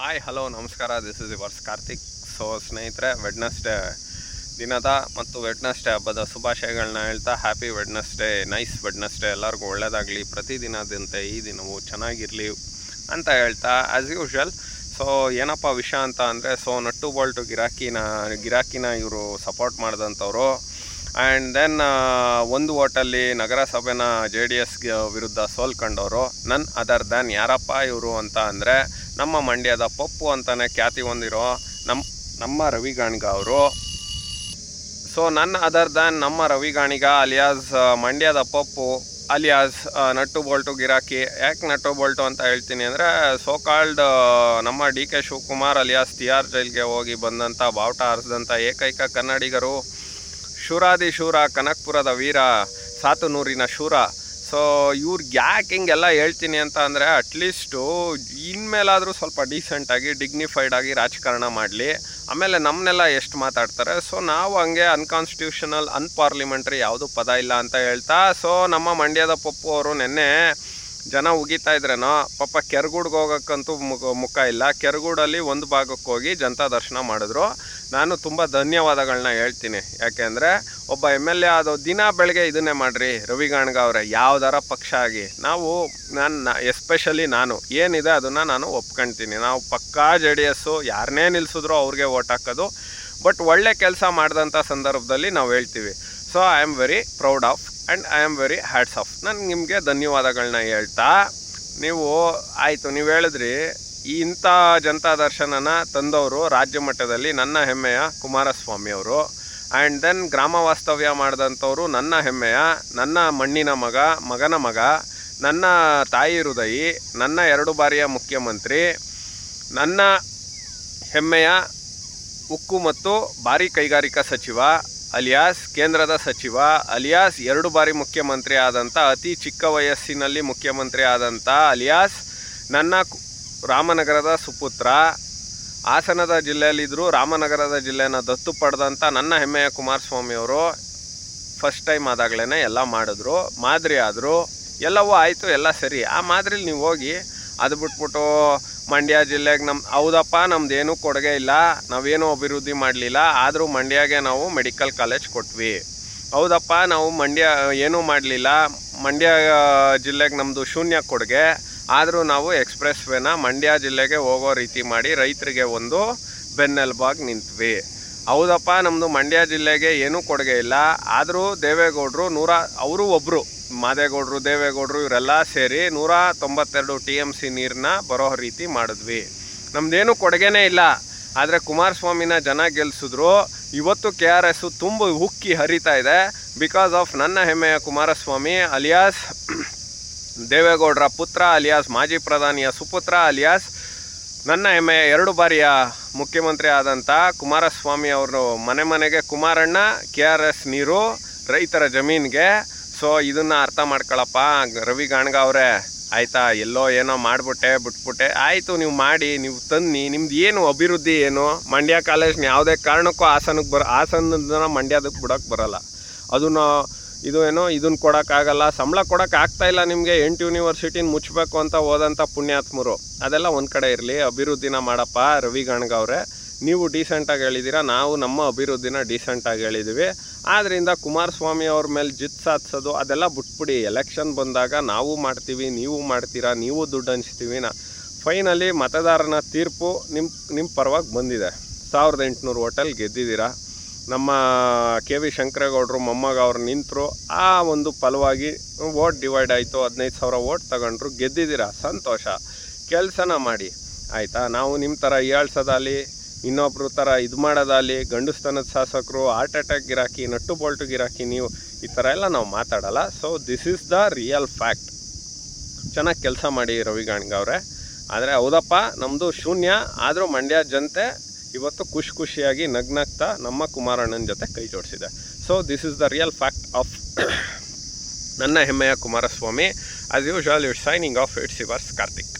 Hi hello ನಮಸ್ಕಾರ. This is yours Karthik so ಸ್ನೇಹಿತರೆ Wednesday ದಿನದ ಮತ್ತು ವೆಡ್ನಸ್ಡೇ ಹಬ್ಬದ ಶುಭಾಶಯಗಳನ್ನ ಹೇಳ್ತಾ ಹ್ಯಾಪಿ ವೆಡ್ನಸ್ಡೇ ನೈಸ್ ವೆಡ್ನಸ್ಡೇ ಎಲ್ಲರಿಗೂ ಒಳ್ಳೆಯದಾಗಲಿ ಪ್ರತಿದಿನದಂತೆ ಈ ದಿನವು ಚೆನ್ನಾಗಿರಲಿ ಅಂತ ಹೇಳ್ತಾ ಆ್ಯಸ್ ಯೂಶ್ವಲ್ ಸೊ ಏನಪ್ಪ ವಿಷಯ ಅಂತ ಅಂದರೆ ಸೊ ನಟ್ಟು ಬೋಲ್ಟು ಗಿರಾಕಿನ ಗಿರಾಕಿನ ಇವರು ಸಪೋರ್ಟ್ ಮಾಡಿದಂಥವ್ರು. ಆ್ಯಂಡ್ ದೆನ್ ಒಂದು ಓಟಲ್ಲಿ ನಗರಸಭೆನ ಜೆ ಡಿ ಎಸ್ಗೆ ವಿರುದ್ಧ ಸೋಲ್ಕೊಂಡವರು. ನನ್ ಅದರ್ ದ್ಯಾನ್ ಯಾರಪ್ಪ ಇವರು ಅಂತ ಅಂದರೆ ನಮ್ಮ ಮಂಡ್ಯದ ಪಪ್ಪು ಅಂತಲೇ ಖ್ಯಾತಿ ಹೊಂದಿರೋ ನಮ್ಮ ನಮ್ಮ ರವಿಗಾಣಿಗ ಅವರು. ಸೊ ನನ್ನ ಅದರ್ ದ್ಯಾನ್ ನಮ್ಮ ರವಿಗಾಣಿಗ ಅಲಿಯಾಸ್ ಮಂಡ್ಯದ ಪಪ್ಪು, ಅಲಿಯಾಸ್ ನಟ್ಟು ಬೋಲ್ಟು ಗಿರಾಕಿ, ಯಾಕೆ ನಟ್ಟು ಬೋಲ್ಟು ಅಂತ ಹೇಳ್ತೀನಿ ಅಂದರೆ ಸೋಕಾಲ್ಡ್ ನಮ್ಮ D K Shivakumar alias Tihar ಜೈಲ್ಗೆ ಹೋಗಿ ಬಂದಂಥ ಬಾವುಟ ಹಾರಿಸಿದಂಥ ಏಕೈಕ ಕನ್ನಡಿಗರು, ಶೂರಾದಿ ಶೂರ, ಕನಕ್ಪುರದ ವೀರ, ಸಾತುನೂರಿನ ಶೂರ ಸೊ ಇವ್ರಿಗೆ ಯಾಕೆ ಹಿಂಗೆಲ್ಲ ಹೇಳ್ತೀನಿ ಅಂತ ಅಂದರೆ ಅಟ್ಲೀಸ್ಟು ಇನ್ಮೇಲಾದರೂ ಸ್ವಲ್ಪ ಡೀಸೆಂಟಾಗಿ ಡಿಗ್ನಿಫೈಡ್ ಆಗಿ ರಾಜಕಾರಣ ಮಾಡಲಿ. ಆಮೇಲೆ ನಮ್ಮನ್ನೆಲ್ಲ ಎಷ್ಟು ಮಾತಾಡ್ತಾರೆ? ಸೊ ನಾವು ಹಂಗೆ ಅನ್ಕಾನ್ಸ್ಟಿಟ್ಯೂಷನಲ್ ಅನ್ಪಾರ್ಲಿಮೆಂಟ್ರಿ ಯಾವುದು ಪದ ಇಲ್ಲ ಅಂತ ಹೇಳ್ತಾ ಸೊ ನಮ್ಮ ಮಂಡ್ಯದ ಪಪ್ಪು ಅವರು ನಿನ್ನೆ ಜನ ಉಗಿತಾ ಇದ್ರೇನೋ, ಪಾಪ ಕೆರಗೂಡ್ಗೆ ಹೋಗೋಕ್ಕಂತೂ ಮುಖ ಇಲ್ಲ. ಕೆರಗೂಡಲ್ಲಿ ಒಂದು ಭಾಗಕ್ಕೆ ಹೋಗಿ ಜನತಾ ದರ್ಶನ ಮಾಡಿದ್ರು. ನಾನು ತುಂಬ ಧನ್ಯವಾದಗಳನ್ನ ಹೇಳ್ತೀನಿ. ಯಾಕೆಂದರೆ ಒಬ್ಬ ಎಂ ಎಲ್ ಎ ದಿನ ಬೆಳಗ್ಗೆ ಇದನ್ನೇ ಮಾಡಿರಿ, ರವಿಗಾಣ್ಗ ಅವರೇ, ಯಾವ್ದಾರ ಪಕ್ಷ ಆಗಿ. ನಾವು ನಾನು ಎಸ್ಪೆಷಲಿ ನಾನು, ಏನಿದೆ ಅದನ್ನು ನಾನು ಒಪ್ಕೊಳ್ತೀನಿ ನಾವು ಪಕ್ಕಾ ಜೆ ಡಿ ಎಸ್ಸು ಯಾರನ್ನೇ ನಿಲ್ಲಿಸಿದ್ರು ಅವ್ರಿಗೆ ಓಟ್ ಹಾಕೋದು. ಬಟ್ ಒಳ್ಳೆ ಕೆಲಸ ಮಾಡಿದಂಥ ಸಂದರ್ಭದಲ್ಲಿ ನಾವು ಹೇಳ್ತೀವಿ. So I am very proud of and I am very hats off ನಾನು ನಿಮಗೆ ಧನ್ಯವಾದಗಳನ್ನ ಹೇಳ್ತಾ, ನೀವು, ಆಯಿತು, ನೀವು ಹೇಳಿದ್ರಿ. ಇಂಥ ಜನತಾ ದರ್ಶನನ ತಂದವರು ರಾಜ್ಯ ಮಟ್ಟದಲ್ಲಿ ನನ್ನ ಹೆಮ್ಮೆಯ ಕುಮಾರಸ್ವಾಮಿ ಅವರು. ಆ್ಯಂಡ್ ದೆನ್ ಗ್ರಾಮ ವಾಸ್ತವ್ಯ ಮಾಡಿದಂಥವ್ರು ನನ್ನ ಹೆಮ್ಮೆಯ, ನನ್ನ ಮಣ್ಣಿನ ಮಗ, ಮಗನ ಮಗ, ನನ್ನ ತಾಯಿ ಹೃದಯಿ, ನನ್ನ ಎರಡು ಬಾರಿಯ ಮುಖ್ಯಮಂತ್ರಿ, ನನ್ನ ಹೆಮ್ಮೆಯ ಉಕ್ಕು ಮತ್ತು ಭಾರಿ ಕೈಗಾರಿಕಾ ಸಚಿವ, ಅಲಿಯಾಸ್ ಕೇಂದ್ರದ ಸಚಿವ, ಅಲಿಯಾಸ್ ಎರಡು ಬಾರಿ ಮುಖ್ಯಮಂತ್ರಿ ಆದಂಥ, ಅತಿ ಚಿಕ್ಕ ವಯಸ್ಸಿನಲ್ಲಿ ಮುಖ್ಯಮಂತ್ರಿ ಆದಂಥ ಅಲಿಯಾಸ್ ನನ್ನ ರಾಮನಗರದ ಸುಪುತ್ರ. ಹಾಸನದ ಜಿಲ್ಲೆಯಲ್ಲಿದ್ದರೂ ರಾಮನಗರದ ಜಿಲ್ಲೆನ ದತ್ತು ಪಡೆದಂಥ ನನ್ನ ಹೆಮ್ಮೆಯ ಕುಮಾರಸ್ವಾಮಿಯವರು ಫಸ್ಟ್ ಟೈಮ್ ಆದಾಗಲೇ ಎಲ್ಲ ಮಾಡಿದ್ರು. ಮಾದರಿ ಆದರು. ಎಲ್ಲವೂ ಆಯಿತು, ಎಲ್ಲ ಸರಿ. ಆ ಮಾದರಿಲಿ ನೀವು ಹೋಗಿ ಅದು ಬಿಟ್ಬಿಟ್ಟು ಮಂಡ್ಯ ಜಿಲ್ಲೆಗೆ ನಮ್ಮ ಹೌದಪ್ಪ ನಮ್ದು ಏನೂ ಕೊಡುಗೆ ಇಲ್ಲ. ನಾವೇನೂ ಅಭಿವೃದ್ಧಿ ಮಾಡಲಿಲ್ಲ. ಆದರೂ ಮಂಡ್ಯಗೆ ನಾವು ಮೆಡಿಕಲ್ ಕಾಲೇಜ್ ಕೊಟ್ವಿ. ಹೌದಪ್ಪ, ನಾವು ಮಂಡ್ಯ, ಏನೂ ಮಾಡಲಿಲ್ಲ. ಮಂಡ್ಯ ಜಿಲ್ಲೆಗೆ ನಮ್ಮದು ಶೂನ್ಯ ಕೊಡುಗೆ. ಆದರೂ ನಾವು ಎಕ್ಸ್ಪ್ರೆಸ್ ವೇನ ಮಂಡ್ಯ ಜಿಲ್ಲೆಗೆ ಹೋಗೋ ರೀತಿ ಮಾಡಿ ರೈತರಿಗೆ ಒಂದು ಬೆನ್ನೆಲುಬಾಗಿ ನಿಂತ್ವಿ. ಹೌದಪ್ಪ ನಮ್ಮದು ಮಂಡ್ಯ ಜಿಲ್ಲೆಗೆ ಏನೂ ಕೊಡುಗೆ ಇಲ್ಲ. ಆದರೂ ದೇವೇಗೌಡರು ನೂರ, ಅವರು ಒಬ್ಬರು ಮಾದೇಗೌಡರು, ದೇವೇಗೌಡರು ಇವರೆಲ್ಲ ಸೇರಿ ನೂರ ತೊಂಬತ್ತೆರಡು ಟಿ ಎಂ ಸಿ ನೀರನ್ನ ಬರೋ ರೀತಿ ಮಾಡಿದ್ವಿ. ನಮ್ಮದೇನು ಕೊಡುಗೆನೇ ಇಲ್ಲ. ಆದರೆ ಕುಮಾರಸ್ವಾಮಿನ ಜನ ಗೆಲ್ಲಿಸಿದ್ರು ಇವತ್ತು ಕೆ ಆರ್ ಎಸ್ಸು ತುಂಬ ಉಕ್ಕಿ ಹರಿತಾ ಇದೆ. ಬಿಕಾಸ್ ಆಫ್ ನನ್ನ ಹೆಮ್ಮೆಯ ಕುಮಾರಸ್ವಾಮಿ, ಅಲಿಯಾಸ್ ದೇವೇಗೌಡರ ಪುತ್ರ ಅಲಿಯಾಸ್, ಮಾಜಿ ಪ್ರಧಾನಿಯ ಸುಪುತ್ರ ಅಲಿಯಾಸ್, ನನ್ನ ಹೆಮ್ಮೆಯ ಎರಡು ಬಾರಿಯ ಮುಖ್ಯಮಂತ್ರಿ ಆದಂಥ ಕುಮಾರಸ್ವಾಮಿ ಅವರು ಮನೆ ಮನೆಗೆ ಕುಮಾರಣ್ಣ, ಕೆ ಆರ್ ಎಸ್ ನೀರು, ರೈತರ ಜಮೀನಿಗೆ. ಸೊ ಇದನ್ನು ಅರ್ಥ ಮಾಡ್ಕೊಳಪ್ಪ, ರವಿ ಗಾಣ್ಗ ಅವರೇ. ಆಯಿತಾ, ಎಲ್ಲೋ ಏನೋ ಮಾಡಿಬಿಟ್ಟೆ, ಬಿಟ್ಬಿಟ್ಟೆ. ಆಯಿತು, ನೀವು ಮಾಡಿ, ನೀವು ತನ್ನಿ. ನಿಮ್ದು ಏನು ಅಭಿವೃದ್ಧಿ ಏನು? ಮಂಡ್ಯ ಕಾಲೇಜ್ನ ಯಾವುದೇ ಕಾರಣಕ್ಕೂ ಹಾಸನಕ್ಕೆ ಬರೋ ಹಾಸನದ ಮಂಡ್ಯದಕ್ಕೆ ಬಿಡೋಕ್ಕೆ ಬರಲ್ಲ. ಅದನ್ನು ಇದು ಏನೋ ಇದನ್ನು ಕೊಡೋಕ್ಕಾಗಲ್ಲ ಸಂಬಳ ಕೊಡೋಕೆ ಆಗ್ತಾ ಇಲ್ಲ ನಿಮಗೆ. ಎಂಟು ಯೂನಿವರ್ಸಿಟಿನ ಮುಚ್ಚಬೇಕು ಅಂತ ಹೋದಂಥ ಪುಣ್ಯಾತ್ಮರು. ಅದೆಲ್ಲ ಒಂದು ಕಡೆ ಇರಲಿ. ಅಭಿವೃದ್ಧಿನ ಮಾಡಪ್ಪ ರವಿ ಗಣಗವ್ರೆ ನೀವು ಡೀಸೆಂಟಾಗಿ ಹೇಳಿದ್ದೀರಾ ನಾವು ನಮ್ಮ ಅಭಿವೃದ್ಧಿನ ಡೀಸೆಂಟಾಗಿ ಹೇಳಿದ್ದೀವಿ ಆದ್ದರಿಂದ ಕುಮಾರಸ್ವಾಮಿ ಅವ್ರ ಮೇಲೆ ಜಿತ್ ಸಾಧಿಸೋದು, ಅದೆಲ್ಲ ಬಿಟ್ಬಿಡಿ. ಎಲೆಕ್ಷನ್ ಬಂದಾಗ ನಾವು ಮಾಡ್ತೀವಿ, ನೀವು ಮಾಡ್ತೀರಾ, ನೀವು ದುಡ್ಡು ಹಂಚ್ತೀವಿ ನಾ. ಫೈನಲಿ ಮತದಾರನ ತೀರ್ಪು ನಿಮ್ಮ ನಿಮ್ಮ ಪರವಾಗಿ ಬಂದಿದೆ. ಸಾವಿರದ ಎಂಟುನೂರು ಹೋಟೆಲ್ ಗೆದ್ದಿದ್ದೀರಾ ನಮ್ಮ ಕೆ ವಿ ಶಂಕರೇಗೌಡರು, ಮೊಮ್ಮಗ ಅವ್ರು ನಿಂತರು, ಆ ಒಂದು ಫಲವಾಗಿ ಓಟ್ ಡಿವೈಡ್ ಆಯಿತು, ಹದಿನೈದು ಸಾವಿರ ಓಟ್ ತಗೊಂಡ್ರು, ಗೆದ್ದಿದ್ದೀರಾ? ಸಂತೋಷ. ಕೆಲಸನ ಮಾಡಿ. ಆಯಿತಾ? ನಾವು ನಿಮ್ಮ ಥರ ಏಳ್ಸೋದಾಲಿ ಇನ್ನೊಬ್ರ ಥರ ಇದು ಮಾಡೋದಾಲಿ ಗಂಡುಸ್ತನದ ಶಾಸಕರು ಹಾರ್ಟ್ ಅಟ್ಯಾಕ್ ಗಿರಾಕಿ, ನಟ್ಟು ಬೋಲ್ಟು ಗಿರಾಕಿ, ನೀವು ಈ ಥರ ಎಲ್ಲ ನಾವು ಮಾತಾಡಲ್ಲ. So this is the real fact ಚೆನ್ನಾಗಿ ಕೆಲಸ ಮಾಡಿ ರವಿ ಅವರೇ ಆದರೆ ಹೌದಪ್ಪ ನಮ್ಮದು ಶೂನ್ಯ, ಆದರೂ ಮಂಡ್ಯ ಜನತೆ ಇವತ್ತು ಖುಷಿ ಖುಷಿಯಾಗಿ ನಗ್ನಗ್ತಾ ನಮ್ಮ ಕುಮಾರಣ್ಣನ ಜೊತೆ ಕೈ ಜೋಡಿಸಿದೆ. So this is the real fact of ನನ್ನ ಹೆಮ್ಮೆಯ Kumaraswamy. As usual it signing off it's yours Karthik